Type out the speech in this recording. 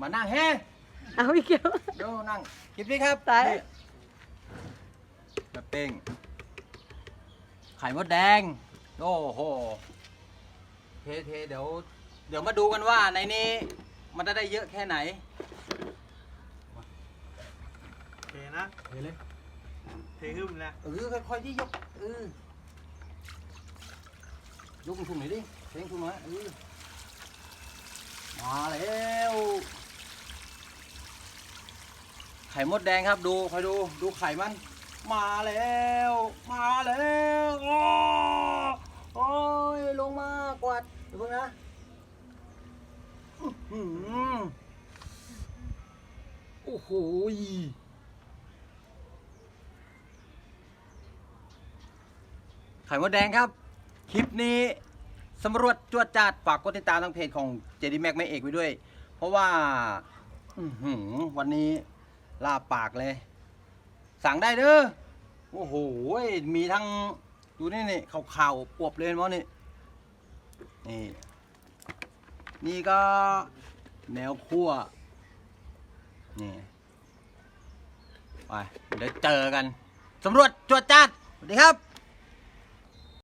มานั่งแฮ่เอาอีกแล้วดูนั่งกินพี่ครับตาย นี่แบบเป้งไข่มดแดง โอ้โหเทเทเดี๋ยว เดี๋ยวมาดูกันว่าในนี้ มันจะได้เยอะแค่ไหนเทนะเทเลยเทขึ้นแล้วเออค่อยๆที่ยกเออยกทุ่มหน่อยดิเทงทุ่มหน่อยเออมาแล้ว ไข่มดแดงครับดูคอยดูดูไข่มัน มาแล้ว มาแล้วโอ้โอ้ยลงมากวาดเดี๋ยวเพิ่งนะอื้อหือโอ้โหยไข่มดแดงครับ คลิปนี้สำรวจจวดจัดฝากกดติดตามทางเพจของเจดีแม็กไม่เอกไว้ด้วย เพราะว่า อื้อหือวันนี้ ลาปากเลย สั่งได้เด้อโอ้โหมีทั้งดูนี่นี่ขาวๆปวบเลยมั้งนี่นี่นี่ก็แนวคั่วนี่ไปเดี๋ยวเจอกันสำรวจจวดจัดสวัสดีครับ